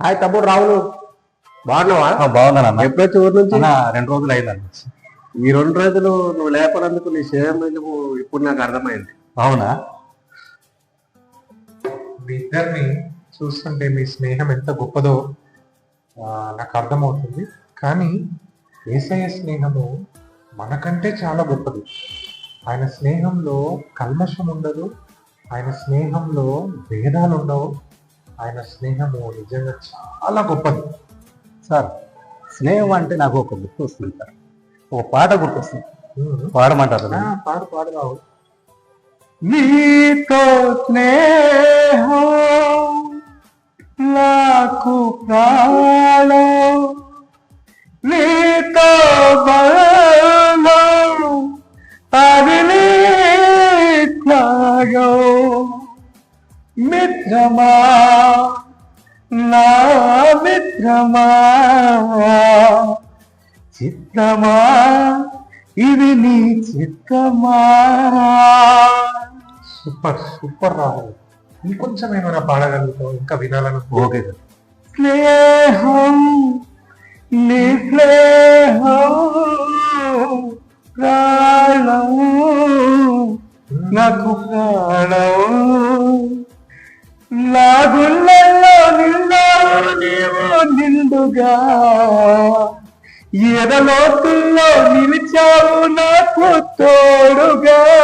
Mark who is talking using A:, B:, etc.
A: Hi తమ్ముడు రావులు బాగున్నావా?
B: బాగున్నాను అన్న.
A: ఎప్పుడు వచ్చి ఊరు నుంచి?
B: అన్న రెండు రోజులు అయిందన్న.
A: ఈ రెండు రోజులు నువ్వు లేపనందుకు నీ సేవ నువ్వు ఇప్పుడు నాకు అర్థమైంది.
B: అవునా?
C: మీ ఇద్దరిని చూస్తుంటే మీ స్నేహం ఎంత గొప్పదో ఆ, నాకు అర్థమవుతుంది. కానీ ఏసయ్య స్నేహము మనకంటే చాలా గొప్పది. ఆయన స్నేహంలో కల్మషం ఉండదు ఆయన స్నేహంలో భేదాలు ఉండవు ఆయన స్నేహము నిజంగా చాలా గొప్పది.
B: సార్ స్నేహం అంటే నాకు ఒక గుర్తు వస్తుంది సార్. ఒక పాట గుర్తొస్తుంది. పాడమంటారు
C: ఆ, పాడు పాడు రావు.
B: నీతో స్నేహం నాకు ప్రాణం. నీతో బలం అది నీ మిత్రమా? నా మిత్రమా? చిత్రమా ఇది నీ చిత్రమా
C: సూపర్ సూపర్ రాహుల్ ఇంకొంచెం ఏమైనా పాడగలుగుతావు? ఇంకా వినాలను
B: ఓకే స్నేహం నీ స్నేహం ప్రాణం నాకు ప్రాణం. నా గుళ్ళల్లో నిన్నావు నీవు నిండుగా. ఎదలోతుల్లో నిలిచావు నాకు తోడుగా.